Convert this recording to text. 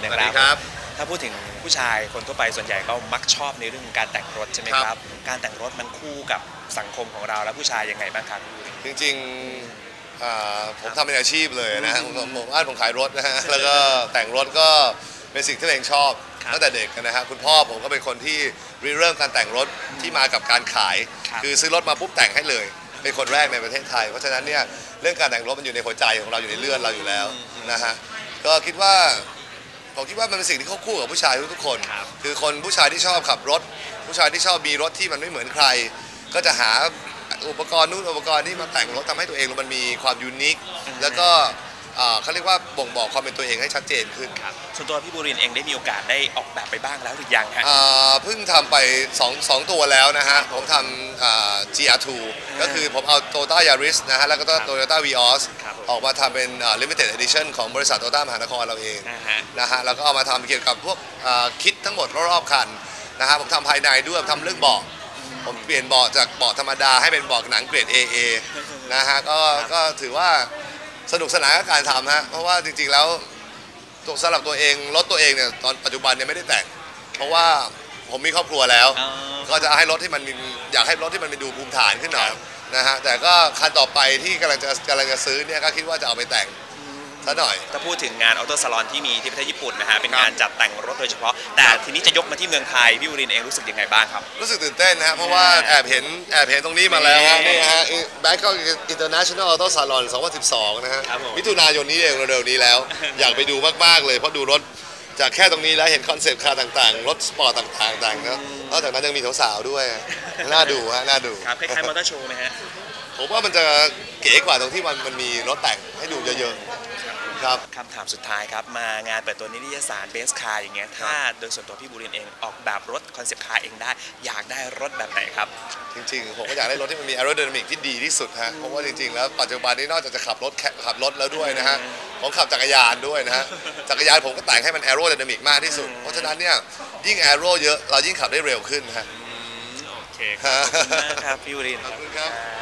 สวัสดีครับถ้าพูดถึงผู้ชายคนทั่วไปส่วนใหญ่ก็มักชอบในเรื่องของการแต่งรถใช่ไหมคครัรับ บ การแต่งรถมันคู่กับสังคมของเราและผู้ชายยังไงบ้างครับ จริงๆอ่าผมทำเป็นอาชีพเลยนะฮะผมผมผมอ่านผมขายรถนะฮะ แล้วก็แต่งรถก็เป็นสิ่งที่ตัวเองชอบครับตั้งแต่เด็กนะฮะคุณพ่อผมก็เป็นคนที่ริเริ่มการแต่งรถที่มากับการขาย ครับ คือซื้อรถมาปุ๊บแต่งให้เลย เป็นคนแรกในประเทศไทย เพราะฉะนั้นเนี่ยเรื่องการแต่งรถมันอยู่ในหัวใจของเราอยู่ในเลือดเราอยู่แล้วนะฮะก็คิดว่า ผมคิดว่ามันเป็นสิ่งที่เข้าคู่กับผู้ชายทุกๆคนครับคือคนผู้ชายที่ชอบขับรถ ผู้ชายที่ชอบมีรถที่มันไม่เหมือนใคร ก็จะหาอุปกรณ์นู้นอุปกรณ์นี่มาแต่งรถทำให้ตัวเองมันมีความยูนิคแล้วก็ อ่าเขาเรียกว่าบ่งบอกความเป็นตัวเองให้ชัดเจนขึ้นครับส่วนตัวพี่บุรินทร์เองได้มีโอกาสได้ออกแบบไปบ้างแล้วหรือยังฮะอ่าเพิ่งทำไป2 2ตัวแล้วนะฮะ ผมทำอ่า GR2 ก็คือผมเอา Toyota Yaris นะฮะ แล้วก็ครับ Toyota Vios ครับผม ออกมาทำเป็นอ่า Limited Edition ของบริษัท Toyota มหานครเราเอง นะฮะ นะฮะแล้วก็เอามาทำเกี่ยวกับพวกอ่าคิดทั้งหมดรอบๆคันนะฮะผมทำภายในด้วยผมทำเรื่องเบาะผมเปลี่ยนเบาะจากเบาะธรรมดาให้เป็นเบาะหนังเกรด AA นะฮะก็ก็ถือว่า สนุกสนานกับการทำฮะเพราะว่าจริงๆแล้วตัวสำหรับตัวเองรถตัวเองเนี่ยตอนปัจจุบันเนี่ยไม่ได้แต่งเพราะว่าผมมีครอบครัวแล้ว อ๋อ ก็จะให้รถที่มันมีอยากให้รถที่มันมีดูภูมิฐานขึ้นหน่อยครับ นะฮะแต่ก็คันต่อไปที่กำลังจะกำลังจะซื้อเนี่ยก็คิดว่าจะเอาไปแต่ง ซะหน่อย ถ้าพูดถึงงานออโต้ซาลอนที่มีที่ประเทศญี่ปุ่นนะฮะเป็นครับงานจัดแต่งรถโดยเฉพาะ แต่ทีนี้จะยกมาที่เมืองไทยพี่บุรินทร์เองรู้สึกยังไงบ้างครับ รู้สึกตื่นเต้นนะฮะเพราะว่าแอบเห็นแอบเห็นตรงนี้มาแล้วฮะนี่นี่ฮะ Bangkok International Auto Salon 2012 นะฮะครับผม มิถุนายนนี้เองเร็วๆนี้แล้ว อยากไปดูมากๆเลยเพราะดูรถจากแค่ตรงนี้แล้วเห็นคอนเซปต์คาร์ต่างๆ รถสปอร์ตต่างๆต่างๆนะนอกจากนั้นยังมีสาวๆด้วย น่าดูฮะน่าดู ครับคล้ายๆมอเตอร์โชว์ไหมฮะ ผมว่ามันจะเก๋กว่าตรงที่มันมันมีรถแต่งให้ดูเยอะๆ ครับคำถามสุดท้ายครับมางานเปิดตัวนิตยสารเบสคาร์อย่างเงี้ยถ้าโดยส่วนตัวพี่บุรินทร์เองออกแบบรถคอนเซปต์คาร์เองได้ อยากได้รถแบบไหนครับ จริงๆ ผมก็อยากได้รถที่มันมี aerodynamic ที่ดีที่สุดฮะเพราะว่าจริงๆ แล้วปัจจุบันนี้นอกจากจะขับรถแข่งขับรถแล้วด้วยนะฮะผมขับจักรยานด้วยนะฮะจักรยานผมก็แต่งให้มัน aerodynamic มากที่สุด เพราะฉะนั้นเนี่ยยิ่ง aero เยอะเรายิ่งขับได้เร็วขึ้นฮะโอเคครับขอบคุณมากครับพี่บุรินทร์ขอบคุณครับครับ